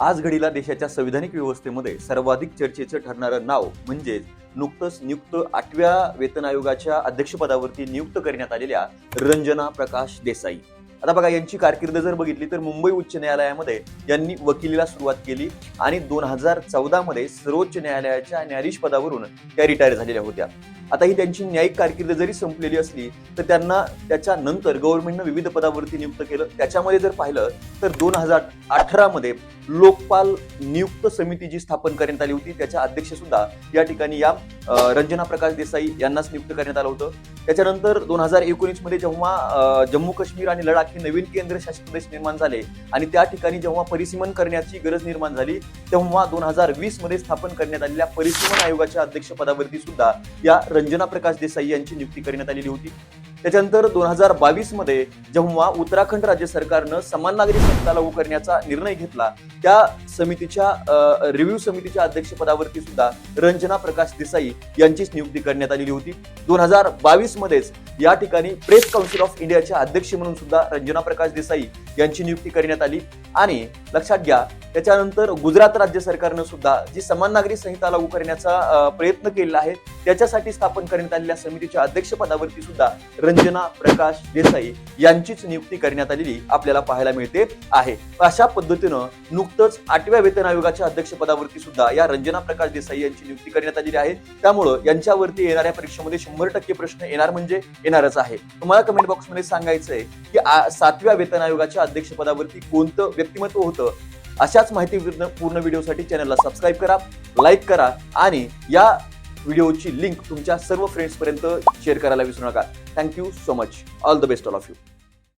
आज घडीला देशाच्या संविधानिक व्यवस्थेमध्ये सर्वाधिक चर्चेचं ठरणारं नाव म्हणजेच नुकतंच नियुक्त आठव्या वेतन आयोगाच्या अध्यक्षपदावरती नियुक्त करण्यात आलेल्या रंजना प्रकाश देसाई. आता बघा यांची कारकीर्द जर बघितली तर मुंबई उच्च न्यायालयामध्ये यांनी वकिलीला सुरुवात केली आणि दोन हजार चौदामध्ये सर्वोच्च न्यायालयाच्या न्यायाधीश पदावरून त्या रिटायर झालेल्या होत्या. आता ही त्यांची न्यायिक कारकीर्द जरी संपलेली असली तर त्यांना त्याच्यानंतर गव्हर्नमेंटनं विविध पदावरती नियुक्त केलं. त्याच्यामध्ये जर पाहिलं तर दोन हजार अठरामध्ये लोकपाल नियुक्त समिती जी स्थापन करण्यात आली होती त्याच्या अध्यक्ष सुद्धा या ठिकाणी या रंजना प्रकाश देसाई यांनाच नियुक्त करण्यात आलं होतं. त्याच्यानंतर दोन हजार एकोणीसमध्ये जेव्हा जम्मू काश्मीर आणि लडाख हे नवीन केंद्रशासित प्रदेश निर्माण झाले आणि त्या ठिकाणी जेव्हा परिसीमन करण्याची गरज निर्माण झाली तेव्हा दोन हजार वीसमध्ये स्थापन करण्यात आलेल्या परिसीमन आयोगाच्या अध्यक्षपदावरती सुद्धा या रंजना प्रकाश देसाई यांची नियुक्ती करण्यात आलेली होती. त्याच्यानंतर दोन हजार बावीसमध्ये जेव्हा उत्तराखंड राज्य सरकारनं समान नागरी संहिता लागू करण्याचा निर्णय घेतला त्या समितीच्या रिव्ह्यू समितीच्या अध्यक्षपदावरती सुद्धा रंजना प्रकाश देसाई यांचीच नियुक्ती करण्यात आलेली होती. दोन हजार बावीस मध्येच या ठिकाणी प्रेस काउन्सिल ऑफ इंडियाच्या अध्यक्ष म्हणून सुद्धा रंजना प्रकाश देसाई यांची नियुक्ती करण्यात आली. आणि लक्षात घ्या त्याच्यानंतर गुजरात राज्य सरकारनं सुद्धा जी समान नागरी संहिता लागू करण्याचा प्रयत्न केलेला आहे त्याच्यासाठी स्थापन करण्यात आलेल्या समितीच्या अध्यक्षपदावरती सुद्धा रंजना प्रकाश देसाई यांचीच नियुक्ती करण्यात आलेली आपल्याला पाहायला मिळते आहे. अशा पद्धतीनं नुकतंच आठव्या वेतन आयोगाच्या अध्यक्षपदावरती सुद्धा या रंजना प्रकाश देसाई यांची नियुक्ती करण्यात आलेली आहे. त्यामुळं यांच्यावरती येणाऱ्या परीक्षेमध्ये शंभर टक्के प्रश्न येणार म्हणजे येणारच आहे. तुम्हाला कमेंट बॉक्समध्ये सांगायचं आहे की सातव्या वेतन आयोगाच्या अध्यक्षपदावरती कोणतं व्यक्तिमत्व होतं अशाच माहिती पूर्ण व्हिडिओसाठी चॅनलला सबस्क्राईब करा लाईक करा आणि या व्हिडिओची लिंक तुमच्या सर्व फ्रेंड्सपर्यंत शेअर करायला विसरू नका. Thank you so much all the best all of you